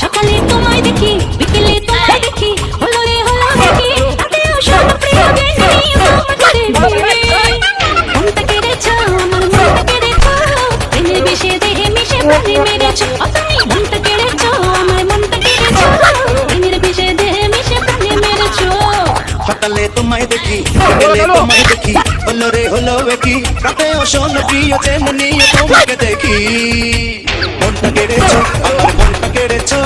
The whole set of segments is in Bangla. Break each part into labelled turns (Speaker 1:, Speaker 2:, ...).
Speaker 1: সকালে তোমায় দেখি, বিকেলে তোমায় দেখি হলো রে হলো দেখি রাতেও সব প্রিয় জ্ঞানী তোমাকে ভিড়ে মনটা কেড়েছ আমার মনটা কেড়েছ প্রেমের বিষে দেহে মিশে প্রাণে মেরেছ।
Speaker 2: সকালে তোমায় দেখি বিকেলে তোমায় দেখি। হলো রে হলো একই রাতে অসল প্রিয় চেন নিয়ে তোমাকে দেখি। মনটা কেড়েছো আমার মনটা কেড়েছো।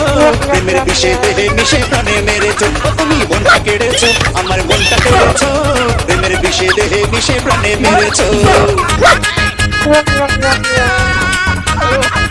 Speaker 2: প্রেমের বিষে দেহে মিশে প্রাণে মেরেছো। তুমি মনটা কেড়েছো আমার মনটা কেড়েছো। প্রেমের বিষে দেহে মিশে প্রাণে মেরেছো।
Speaker 1: নাকের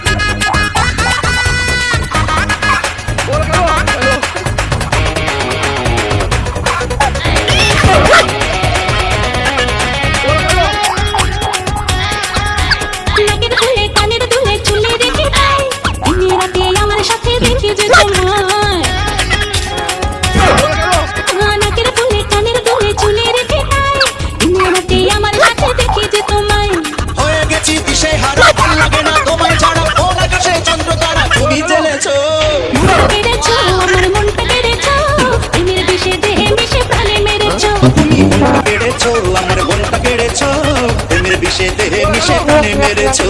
Speaker 1: কেড়েছো আমার
Speaker 2: বোনটা কেড়েছো প্রেমের বিষে দেহে মিশে প্রাণে মেরেছো।